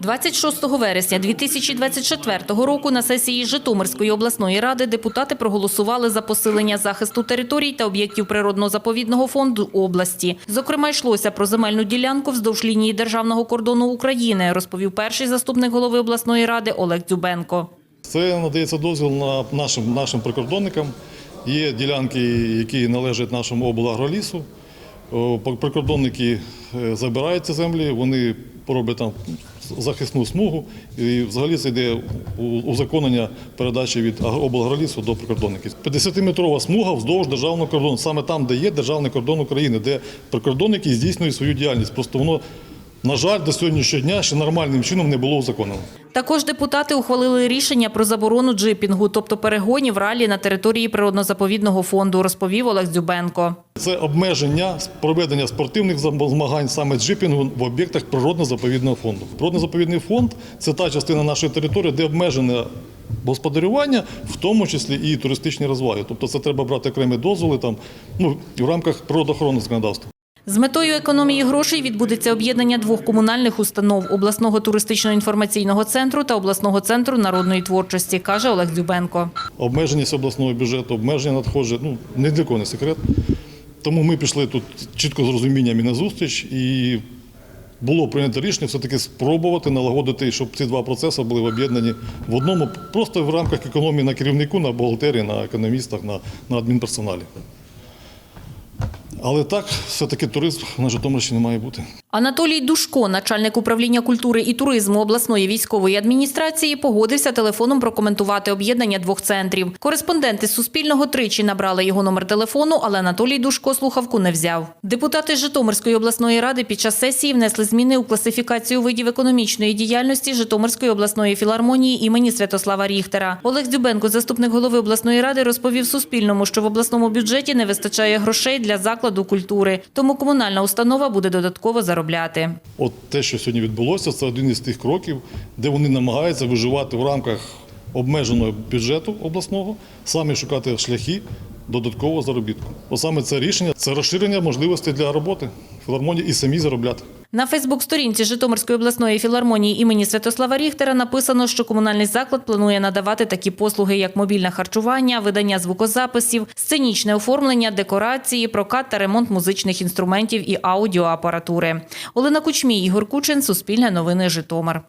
26 вересня 2024 року на сесії Житомирської обласної ради депутати проголосували за посилення захисту територій та об'єктів природно-заповідного фонду області. Зокрема, йшлося про земельну ділянку вздовж лінії державного кордону України, розповів перший заступник голови обласної ради Олег Дзюбенко. Це надається дозвіл на нашим, нашим прикордонникам. Є ділянки, які належать нашому облагролісу. Прикордонники е, забирають ці землі, вони роблять там захисну смугу. І взагалі це йде узаконення передачі від облагролісу до прикордонників. 50-метрова смуга вздовж державного кордону, саме там, де є державний кордон України, де прикордонники здійснюють свою діяльність. Просто воно, на жаль, до сьогоднішнього дня ще нормальним чином не було узаконено. Також депутати ухвалили рішення про заборону джипінгу, тобто перегонів ралі на території природно-заповідного фонду, розповів Олег Дзюбенко. Це обмеження проведення спортивних змагань саме джипінгу в об'єктах природно-заповідного фонду. Природно-заповідний фонд це та частина нашої території, де обмежене господарювання, в тому числі і туристичні розваги. Тобто це треба брати окремі дозволи там, ну, в рамках природоохоронного законодавства. З метою економії грошей відбудеться об'єднання двох комунальних установ – обласного туристично-інформаційного центру та обласного центру народної творчості, каже Олег Дзюбенко. Обмеженість обласного бюджету, обмеження надходжень, ну, ні для кого не секрет. Тому ми пішли тут чітко з розумінням і на зустріч, і було прийнято рішення все-таки спробувати налагодити, щоб ці два процеси були об'єднані в одному, просто в рамках економії на керівнику, на бухгалтерії, на економістах, на, на адмінперсоналі. Але так, все-таки туризм на Житомирщині має бути. Анатолій Душко, начальник управління культури і туризму обласної військової адміністрації, погодився телефоном прокоментувати об'єднання двох центрів. Кореспонденти Суспільного тричі набрали його номер телефону, але Анатолій Душко слухавку не взяв. Депутати Житомирської обласної ради під час сесії внесли зміни у класифікацію видів економічної діяльності Житомирської обласної філармонії імені Святослава Ріхтера. Олег Дзюбенко, заступник голови обласної ради, розповів Суспільному, що в обласному бюджеті не вистачає грошей для закладу культури, тому комунальна установа буде додатково заробляти. От те, що сьогодні відбулося, це один із тих кроків, де вони намагаються виживати в рамках обмеженого бюджету обласного, самі шукати шляхи додаткового заробітку. Бо саме це рішення це розширення можливостей для роботи філармонії і самі заробляти. На Фейсбук-сторінці Житомирської обласної філармонії імені Святослава Ріхтера написано, що комунальний заклад планує надавати такі послуги, як мобільне харчування, видання звукозаписів, сценічне оформлення, декорації, прокат та ремонт музичних інструментів і аудіоапаратури. Олена Кучмій, Ігор Кучин, Суспільне новини, Житомир.